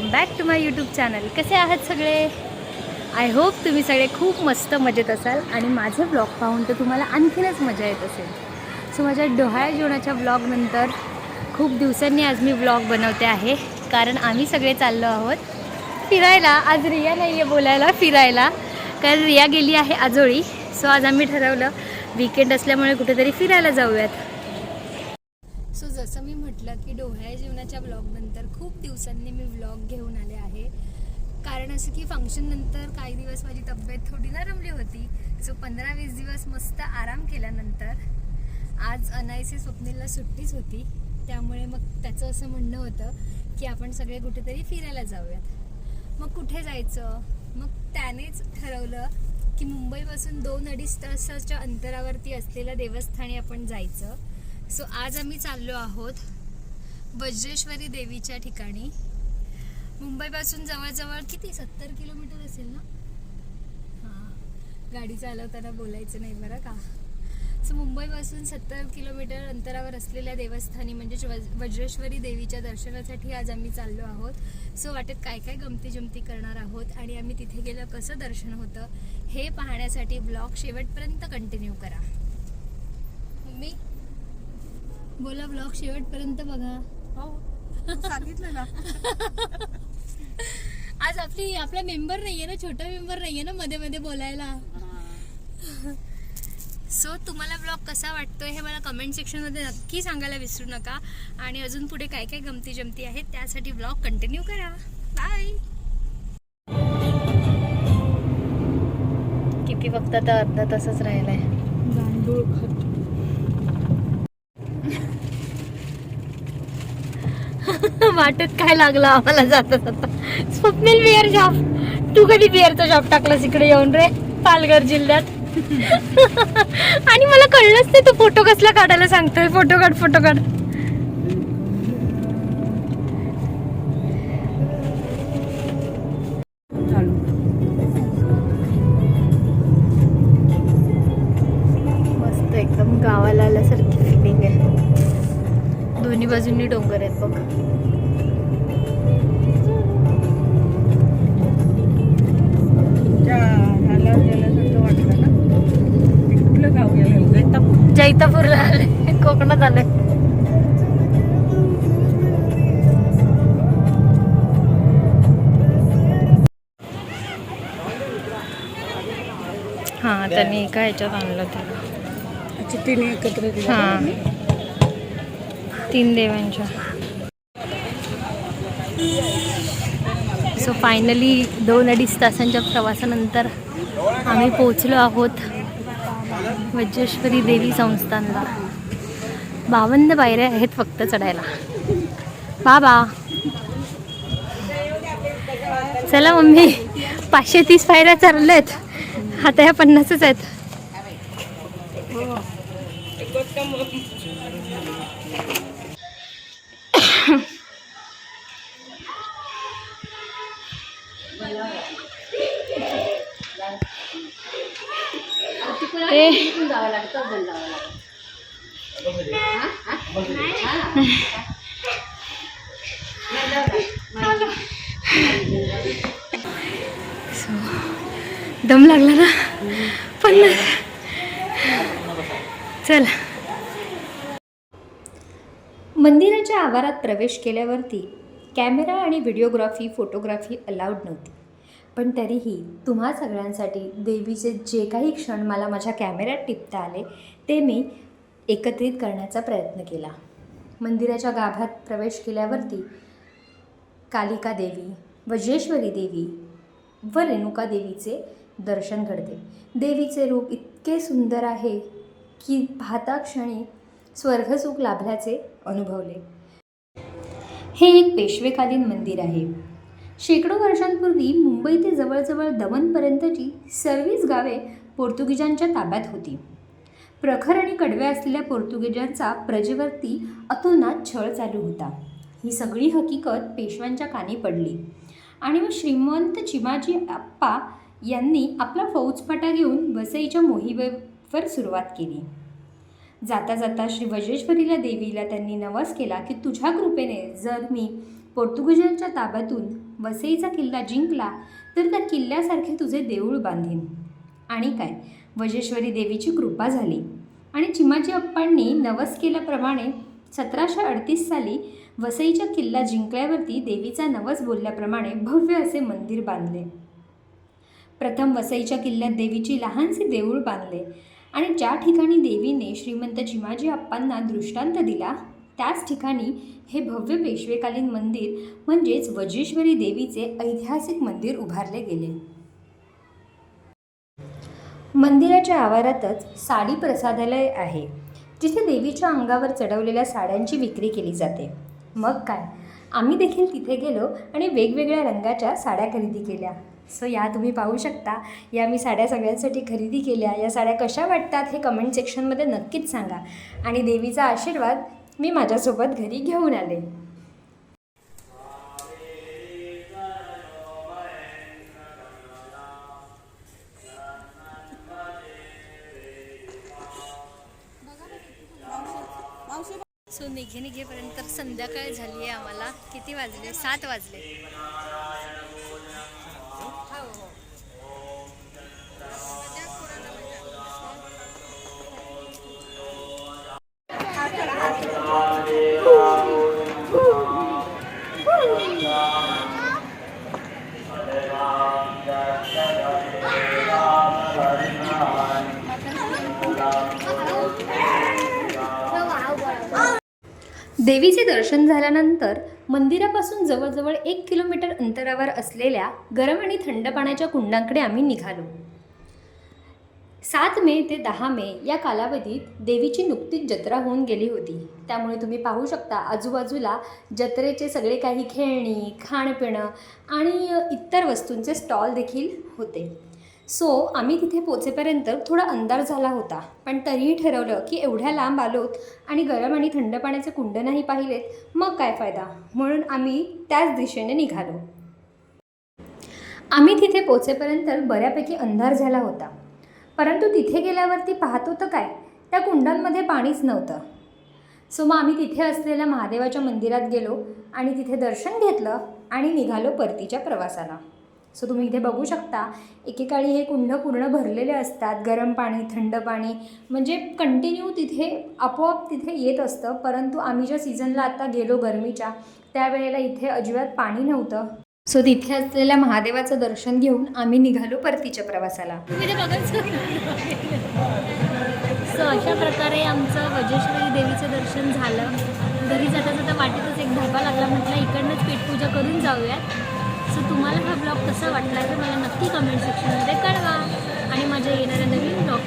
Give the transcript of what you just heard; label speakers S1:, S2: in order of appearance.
S1: Welcome back to my YouTube channel. कसे आहात सगळे? आय होप तुम्ही सगळे खूप मस्त मजेत असाल आणि माझे ब्लॉग पाहून तर तुम्हाला आणखीनच मजा येत असेल. सो माझ्या डोहाळ्या जेवणाच्या ब्लॉगनंतर खूप दिवसांनी आज मी ब्लॉग बनवते आहे. कारण आम्ही सगळे चाललो आहोत फिरायला. आज रिया नाही आहे बोलायला फिरायला. कारण रिया गेली आहे आजोळी. सो आज आम्ही ठरवलं विकेंड असल्यामुळे कुठेतरी फिरायला जाऊयात. जसं मी म्हटलं की डोहाळ्या जेवणाच्या ब्लॉगनंतर खूप दिवसांनी मी ब्लॉग घेऊन आले आहे. कारण असं की फंक्शननंतर काही दिवस माझी तब्येत थोडी नरमली होती. सो पंधरा वीस दिवस मस्त आराम केल्यानंतर आज अनायसे स्वप्नीलला सुट्टीच होती. त्यामुळे मग त्याचं असं म्हणणं होतं की आपण सगळे कुठेतरी फिरायला जाऊयात. मग कुठे जायचं? मग त्यानेच ठरवलं की मुंबईपासून दोन अडीच तासाच्या अंतरावरती असलेल्या देवस्थानी आपण जायचं. सो आज आम्ही चाललो आहोत वज्रेश्वरी देवीच्या ठिकाणी. मुंबईपासून जवळजवळ किती? सत्तर किलोमीटर असेल ना? हां. गाडी चालवताना बोलायचं नाही बरं का? सो मुंबईपासून सत्तर किलोमीटर अंतरावर असलेल्या देवस्थानी म्हणजे वज- वज्रेश्वरी देवीच्या दर्शनासाठी आज आम्ही चाललो आहोत. सो वाटेत काय काय गमती जमती करणार आहोत आणि आम्ही तिथे गेलं कसं दर्शन होतं हे पाहण्यासाठी ब्लॉग शेवटपर्यंत कंटिन्यू करा. मी बोला ब्लॉग शेवटपर्यंत बघा.
S2: हो. सांगितलं ना.
S1: आज आपली आपला मेंबर नाहीये ना छोटा मेंबर नाहीये ना मध्ये मध्ये बोलायला. सो तुम्हाला ब्लॉग कसा वाटतोय हे मला कमेंट सेक्शनमध्ये नक्की सांगायला विसरू नका. आणि अजून पुढे काय काय गमती जमती आहेत त्यासाठी ब्लॉग कंटिन्यू करा. बाय किती फक्त आता अर्धा तासच राहिलाय. वाटत काय लागलं आम्हाला जाता जाता. स्वप्नील बिअर शॉप तू कधी बिअरचा शॉप टाकलास इकडे येऊन रे? पालघर जिल्ह्यात. आणि मला कळलंच नाही तू फोटो कसला काढायला सांगतोय. फोटो काढ फोटो काढ. कोकणात आले हा त्यांनी एका ह्याच्यात आणलं
S2: अच्छा तिने एकत्र
S1: हा. तीन देवांच्या. सो फायनली दोन अडीच तासांच्या प्रवासानंतर आम्ही पोचलो आहोत वज्रेश्वरी देवी संस्थानला. बावन्न पायऱ्या आहेत फक्त चढायला. बाबा. चला मम्मी पाचशे तीस पायऱ्या चढलेत. आता ह्या पन्नासच आहेत. ते सो दम लागला ना? पण चल. मंदिराच्या आवारात प्रवेश केल्यावरती कॅमेरा आणि व्हिडिओग्राफी फोटोग्राफी अलाउड नव्हती. पण तरीही तुम्हा सगळ्यांसाठी देवीचे जे काही क्षण मला माझ्या कॅमेऱ्यात टिपता आले ते मी एकत्रित करण्याचा प्रयत्न केला. मंदिराच्या गाभात प्रवेश केल्यावरती कालिका देवी वज्रेश्वरी देवी व रेणुका देवीचे दर्शन घडते. देवीचे रूप इतके सुंदर आहे की पाहता क्षणी स्वर्गसुख लाभल्याचे अनुभवले. हे एक पेशवेकालीन मंदिर आहे. शेकडो वर्षांपूर्वी मुंबई ते जवळजवळ दमनपर्यंतची सर्वच गावे पोर्तुगीजांच्या ताब्यात होती. प्रखर आणि कडव्या असलेल्या पोर्तुगीजांचा प्रजेवरती अतोनात छळ चालू होता. ही सगळी हकीकत पेशव्यांच्या कानी पडली. आणि मग श्रीमंत चिमाजी आप्पा यांनी आपला फौजफाटा घेऊन वसईच्या मोहिमेवर सुरुवात केली. जाता जाता श्री वज्रेश्वरीला देवीला त्यांनी नवस केला की तुझ्या कृपेने जर मी पोर्तुगीजांच्या ताब्यातून वसईचा किल्ला जिंकला तर त्या किल्ल्यासारखे तुझे देऊळ बांधीन. आणि काय? वजेश्वरी देवीची कृपा झाली. आणि चिमाजी अप्पांनी नवस केल्याप्रमाणे सतराशे अडतीस साली वसईच्या किल्ला जिंकल्यावरती देवीचा नवस बोलल्याप्रमाणे भव्य असे मंदिर बांधले. प्रथम वसईच्या किल्ल्यात देवीची लहानसे देऊळ बांधले. आणि ज्या ठिकाणी देवीने श्रीमंत चिमाजी अप्पांना दृष्टांत दिला त्याच ठिकाणी हे भव्य पेशवेकालीन मंदिर म्हणजेच वजेश्वरी देवीचे ऐतिहासिक मंदिर उभारले गेले. मंदिराच्या आवारातच साडी प्रसादालय आहे जिथे देवीच्या अंगावर चढवलेल्या साड्यांची विक्री केली जाते. मग काय? आम्ही देखील तिथे गेलो आणि वेगवेगळ्या रंगाच्या साड्या खरेदी केल्या. सो या तुम्ही पाहू शकता या मी साड्या सगळ्यांसाठी खरेदी केल्या. या साड्या कशा वाटतात हे कमेंट सेक्शनमध्ये नक्कीच सांगा. आणि देवीचा आशीर्वाद मी माझ्यासोबत घरी घेऊन आले. निघे निघेपर्यंत तर संध्याकाळ झाली आहे आम्हाला. किती वाजले? सात वाजले. देवीचे दर्शन झाल्यानंतर मंदिरापासून जवळजवळ एक किलोमीटर अंतरावर असलेल्या गरम आणि थंड पाण्याच्या कुंडांकडे आम्ही निघालो. सात मे ते दहा मे या कालावधीत देवीची नुकतीच जत्रा होऊन गेली होती. त्यामुळे तुम्ही पाहू शकता आजूबाजूला जत्रेचे सगळे काही खेळणी खाणंपिणं आणि इतर वस्तूंचे स्टॉल देखील होते. सो आम्ही तिथे पोचेपर्यंत थोडा अंधार झाला होता. पण तरीही ठरवलं की एवढ्या लांब आलोत आणि गरम आणि थंड पाण्याचे कुंड नाही पाहिलेत मग काय फायदा? म्हणून आम्ही त्याच दिशेने निघालो. आम्ही तिथे पोचेपर्यंत बऱ्यापैकी अंधार झाला होता. परंतु तिथे गेल्यावरती पाहतो तर काय? त्या कुंडांमध्ये पाणीच नव्हतं. सो मग आम्ही तिथे असलेल्या महादेवाच्या मंदिरात गेलो आणि तिथे दर्शन घेतलं आणि निघालो परतीच्या प्रवासाला. सो तुम्ही इथे बघू शकता एकेकाळी हे कुंड पूर्ण भरलेले असतात गरम पाणी थंड पाणी म्हणजे कंटिन्यू तिथे आपोआप तिथे येत असतं. परंतु आम्ही ज्या सीझनला आता गेलो गरमीच्या त्यावेळेला इथे अजिबात पाणी नव्हतं. सो तिथे असलेल्या महादेवाचं दर्शन घेऊन आम्ही निघालो परतीच्या प्रवासाला. सो अशा प्रकारे आमचं वजेश्वरी देवीचं दर्शन झालं. घरी जाता जाता वाटेतच एक धाबा लागला म्हटलं इकडनंच पेटपूजा करून जाऊयात. तुम्हाला हा ब्लॉग कसा वाटला आहे मला नक्की कमेंट सेक्शनमध्ये कळवा. आणि माझ्या येणाऱ्या नवीन ब्लॉग